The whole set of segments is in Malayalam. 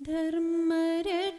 ധർമ്മരക്ഷകനാകുമീശ്വര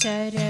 said up.